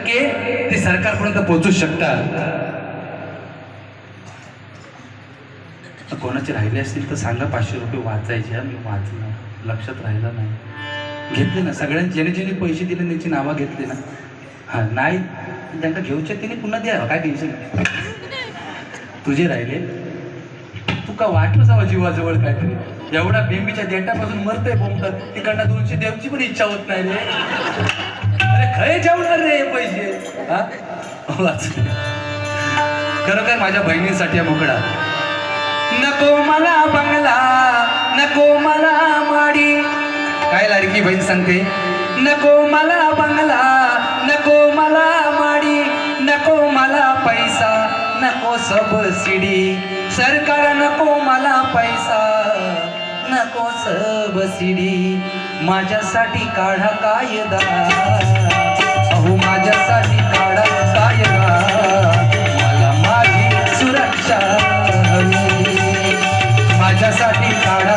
टक्के ते सरकारपर्यंत पोहोचू शकतात. कोणाचे राहिले असतील तर सांगा पाचशे रुपये वाचायचे मी वाचलं लक्षात राहिलं नाही. घेतले ना सगळ्यांनी ज्याने ज्याने पैसे दिले त्यांची नावं घेतली ना. हा नाही त्यांना घेऊच्या तिने पुन्हा द्या काय टेन्शन? तुझे राहिले. तू का वाटलं जावं जीवाजवळ काहीतरी एवढा बेंबीच्या देटापासून मरतंय बोंबत तिकडनं दोनशे देवची पण इच्छा होत नाही रे. अरे खरे जेवणार रे हा? खरोखर माझ्या बहिणीसाठी मोकळा. नको मला बंगला नको मला माडी. काय लाडकी बहीण सांगते? नको मला बंगला नको मला माडी. नको मला पैसा नको सबसिडी सरकार नको मला पैसा नको सबसिडी माझ्यासाठी काढा कायदा. माझ्यासाठी काढा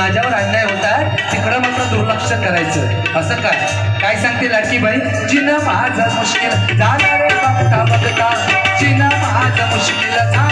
माझ्यावर अन्याय होता तिकडं मात्र दुर्लक्ष करायचं. असं काय? काय सांगते लाडकी बहीण? जिन माझं मुश्किल झाला रे बघता बघता. जिन माझं मुश्किल झाला